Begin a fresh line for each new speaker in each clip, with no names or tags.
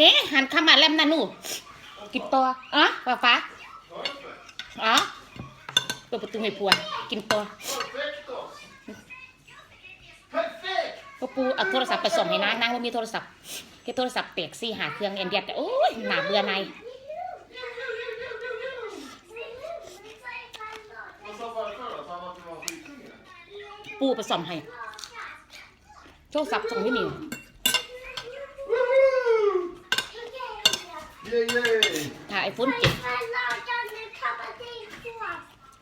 นี่หันเข้ามาแลมนะหนูกินตัวอ๋อฟ้าฟ้าอ๋อเปิดประตูให้พัว กินตัวพ่อปูเอาโทรศัพท์ไปส่งให้นางนางว่ามีโทรศัพท์แค่โทรศัพท์เปียกซี่หาเครื่องเอ็นเดียดแต่โอ้ยหนาเบื่อในปูไปส่งให้โทรศัพท์ส่งที่นี่
Yay, yay!
ถ่ายไอโฟนเจ็ด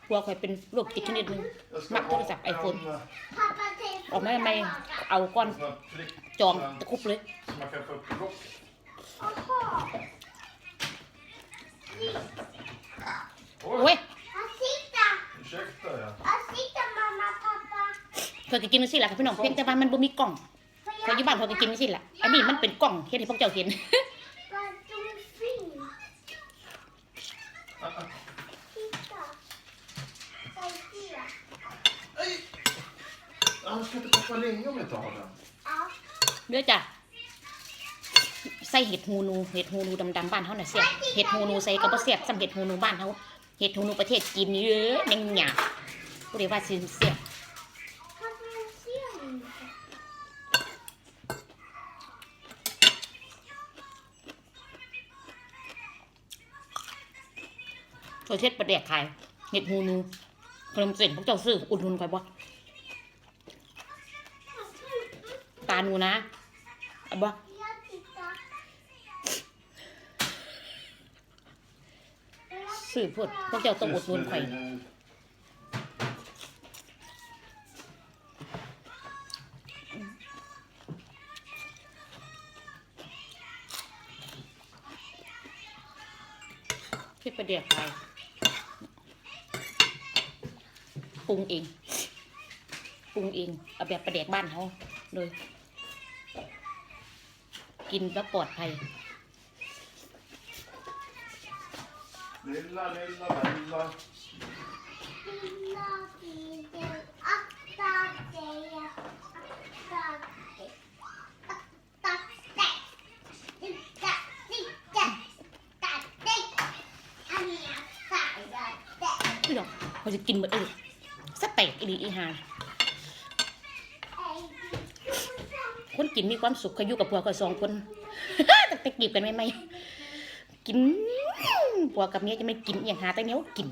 กลัวคอยเป็นโรคจิตชนิดหนึง
Jag ska
มักโทร
ha
ศัพท์ไอโฟน
såna
ออกมาไม่เอาก้อน
såna prick
จองตะคุบเลย
som man kan få upp i rocken.
โอ้ย
Ursäkta ja.
เคยกินมันสิแหละค่ะพี่น้องเพียงแต่ว่ามันบ่มีกล่องพออยู่บ้านพอยก็กินมันสิแหละอันนี้มันเป็นกล่องเฮ็ดให้พวกเจ้าเห็น
Nej! Han ska inte poppa länge om jag tar den.
เด้อจ้ะใส่เห็ดฮูนูเห็ดฮูนูดำๆบ้านเฮาน่ะเสียบเห็ดฮูนูใส่ก็บ่เสียบสำเห็ดฮูนูบ้านเฮาเห็ดฮูนูประเทศจีนนี่เด้อยังหยาบบ่ได้ว่าสิเสียบประเทศประเดกขายเห็ดฮูนูขนมเส้นพวกเจ้าซื้ออุดหนุนข่อยบ่าหนูนะเอาบ่ซื้อพดพวกเจ้าต้องอดนุนข่ที่ประเดี๋ยวไปปรุงเอง ปรุงเอง เอาแบบประเดกบ้านเขาเลย กินแล้วปลอดภัย
Lilla, lilla, lilla.
พี่น้องเขาจะกินหมดเลยสเต็กอีหลีอีหา คนกินมีความสุขเขาอยู่กับผัวเขาสองคนตั้งแต่กีบกันไม่ไม่กินผัวกับเมียจะไม่กินอหย่างหาแต่เนี้ยกิน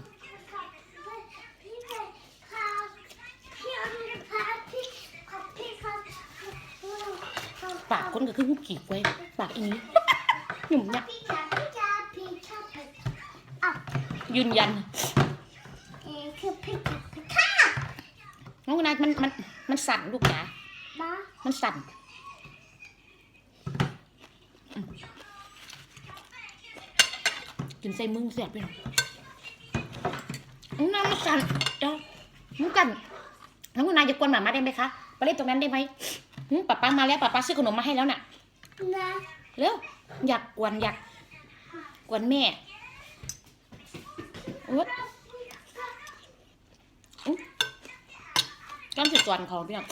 ปากคนก็คือหุบกีบไว้ปากอีนี้หนุ่มเนี่ยยืนยันน้องนายมันมันมันสั่นลูกจ๋ามันสั่นอืม กินใส่มือเสียบไปหน่อยน้องนายมันสั่นเดี๋ยวน้องกันน้องนายจะกวนหมามาได้ไหมคะไปเล่นตรงนั้นได้ไหมหึป้าป้ามาแล้วป้าป้าซื้อขนมมาให้แล้วน่ะเร็วอยากกวนอยากกวนแม่โอ๊ยก้อนสิสวนของพี่น้อง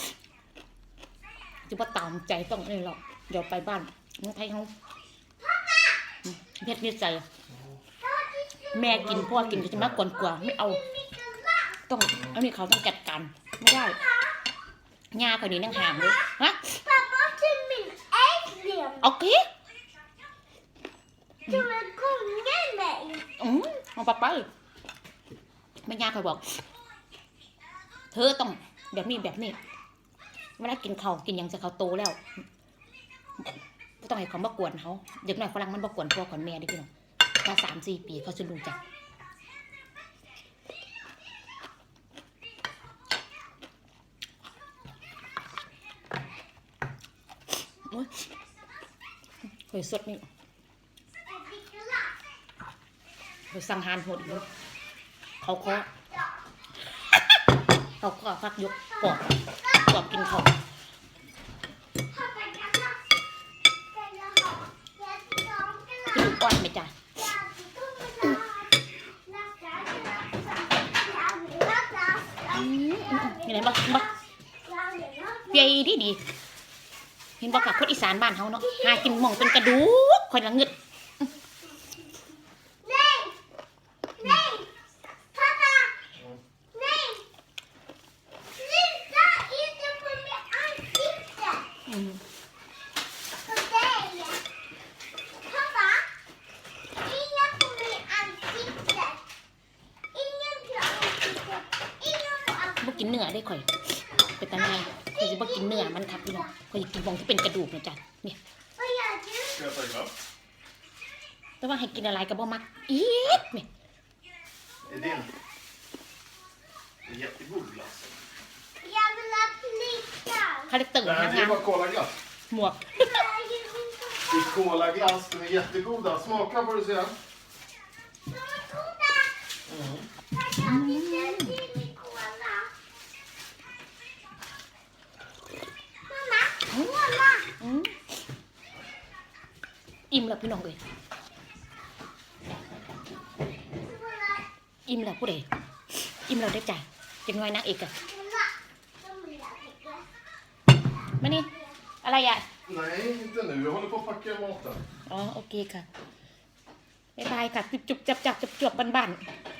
จะมาตามใจต้องนี่หรอก เดี๋ยวไปบ้าน น้องไทยเขาเพชรนิสัยแม่กินพ่อกินก็จะมากกวนกว่าไม่เอา ต้องอันนี้เขาต้องจัดการไม่ได้ยาคนนี้นั่งห่างเลยฮะโอเคอืมเอาป้าไปแม่ย่าเคยบอก เธอต้องแบบนี้แบบนี้เวลากินเขาวกินหยังจะเขาโตแล้ว ก็ต้องให้เขามากวนเขาเด็กหน่อยฝรั่งมันมากวนพ่อก่อนแม่เดิพี่น้องถ้าสามสี่ปีเขาจะรู้จักโอ๊ยเคยสดนี่ไปสั่งหานโหดอีกแล้วเขาเคาะเขาเคาะฟักยกปอกปอกกินเขาที่ดูก้อนไหม จ้ะเห็นไหมบักบักเปียดีดีเห็นบอกกับคนอีสานบ้านเขาเนาะหากินหม่องเป็นกระดูกคอยละเงิด
Nej! Nej! Pappa!
Mm.
Nej! Sluta inte på mitt ansikte!
อืม
På dig! Pappa! Inga på mitt ansikte! Ingen på ansiktet! Ingen på
บ่
ansiktet!
กินเนื้อได้ข่อยเป็นตาแม่ข่อยสิบ่กินเนื้อมันครับพี่น้องข่อยสิกินบองที่เป็นกระดูกนะจ๊ะเนี่ย
Vad gör du?
Ska jag ta glass?
แต่ว่าให้กินอะไรก็บ่มักอีดเนี่ย
Är din? Det är jättegod glass.
Jag vill ha prickar!
คาแรคเตอร์
Nej,
หาง
det
งา
är
ม
bara colaglass.
หมวก
Jag vill inte
Det är colaglass, de är jättegoda. Smaka får du se.
ha goda!
Mm.
อืมอิ่มแล้วพี่น้องเอ้ย
Cola!
อิ่มแล้วผู้ใดอิ่มแล้วได้อจ้ะจังน้อยนางเอกอะ
Cola! De vill ha prickar.
มานี่อะไรอะ
Nej, inte nu. Jag håller på att packa maten.
อ๋อโอเคค่ะบ๊ายบายค่ะจุบจุบจับจับจับจบบ้านๆ